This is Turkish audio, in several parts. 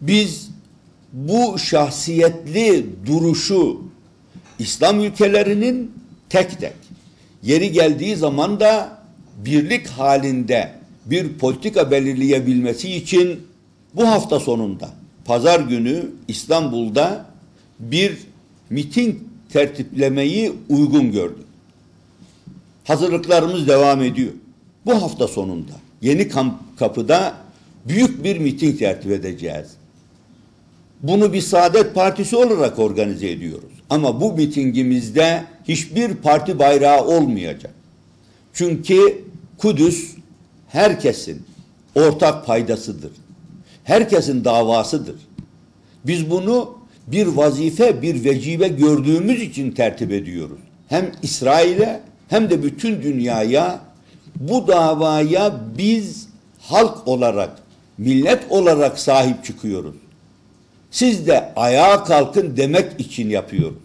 Biz bu şahsiyetli duruşu İslam ülkelerinin tek tek yeri geldiği zaman da birlik halinde bir politika belirleyebilmesi için bu hafta sonunda pazar günü İstanbul'da bir miting tertiplemeyi uygun gördük. Hazırlıklarımız devam ediyor. Bu hafta sonunda Yeni Kamp Kapı'da büyük bir miting tertip edeceğiz. Bunu bir Saadet Partisi olarak organize ediyoruz. Ama bu mitingimizde hiçbir parti bayrağı olmayacak. Çünkü Kudüs herkesin ortak paydasıdır. Herkesin davasıdır. Biz bunu bir vazife, bir vecibe gördüğümüz için tertip ediyoruz. Hem İsrail'e hem de bütün dünyaya bu davaya biz halk olarak, millet olarak sahip çıkıyoruz. Siz de ayağa kalkın demek için yapıyoruz.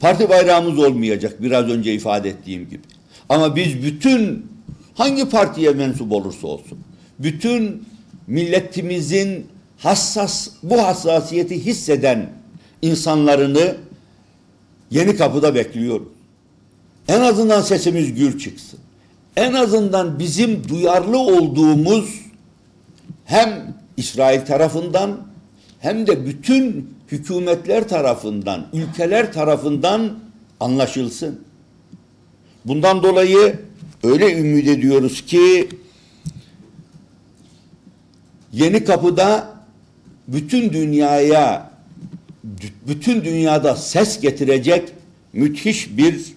Parti bayrağımız olmayacak biraz önce ifade ettiğim gibi. Ama biz bütün hangi partiye mensup olursa olsun bütün milletimizin hassas bu hassasiyeti hisseden insanlarını yeni kapıda bekliyoruz. En azından sesimiz gür çıksın. En azından bizim duyarlı olduğumuz hem İsrail tarafından hem de bütün hükümetler tarafından, ülkeler tarafından anlaşılsın. Bundan dolayı öyle ümit ediyoruz ki Yeni Kapı'da bütün dünyaya bütün dünyada ses getirecek müthiş bir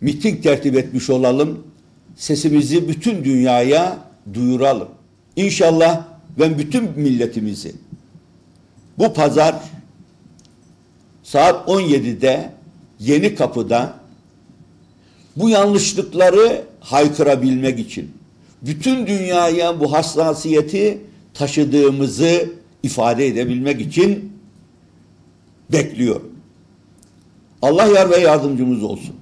miting tertip etmiş olalım. Sesimizi bütün dünyaya duyuralım. İnşallah ben bütün milletimizi bu pazar saat 17'de Yeni Kapı'da bu yanlışlıkları haykırabilmek için bütün dünyaya bu hassasiyeti taşıdığımızı ifade edebilmek için bekliyor. Allah yar ve yardımcımız olsun.